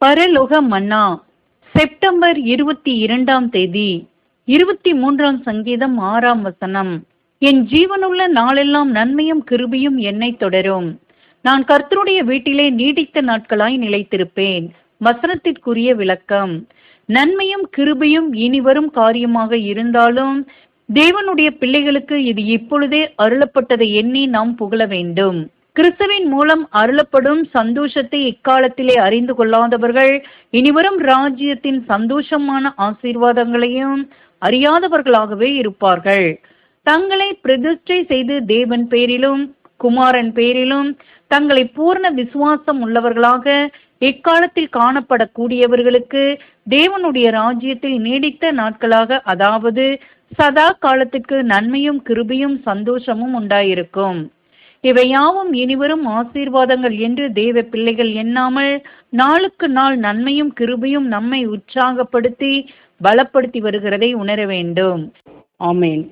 பரலோக மன்னா. செப்டம்பர் இருபத்தி இரண்டாம் தேதி இருபத்தி மூன்றாம் சங்கீதம் ஆறாம் வசனம். என் ஜீவனுள்ள நாளெல்லாம் நன்மையும் கிருபியும் என்னை தொடரும். நான் கர்த்தருடைய வீட்டிலே நீடித்த நாட்களாய் நிலைத்திருப்பேன். வசனத்திற்குரிய விளக்கம். நன்மையும் கிருபையும் இனிவரும் காரியமாக இருந்தாலும் தேவனுடைய பிள்ளைகளுக்கு இது இப்பொழுதே அருளப்பட்டதை எண்ணி நாம் புகழ வேண்டும். கிறிஸ்துவின் மூலம் அருளப்படும் சந்தோஷத்தை இக்காலத்திலே அறிந்து கொள்ளாதவர்கள் இனிவரும் ராஜ்யத்தின் சந்தோஷமான ஆசீர்வாதங்களையும் அறியாதவர்களாகவே இருப்பார்கள். தங்களை பிரதிஷ்டை செய்து தேவன் பேரிலும் குமாரன் பேரிலும் தங்களை பூர்ண விசுவாசம் உள்ளவர்களாக இக்காலத்தில் காணப்படக்கூடியவர்களுக்கு தேவனுடைய ராஜ்யத்தில் நீடித்த நாட்களாக அதாவது சதா காலத்துக்கு நன்மையும் கிருபியும் சந்தோஷமும் உண்டாயிருக்கும். இவையாவும் இனிவரும் ஆசீர்வாதங்கள் என்று தேவ பிள்ளைகள் எண்ணாமல் நாளுக்கு நாள் நன்மையும் கிருபையும் நம்மை உற்சாகப்படுத்தி பலப்படுத்தி வருகிறதை உணர வேண்டும். ஆமேன்.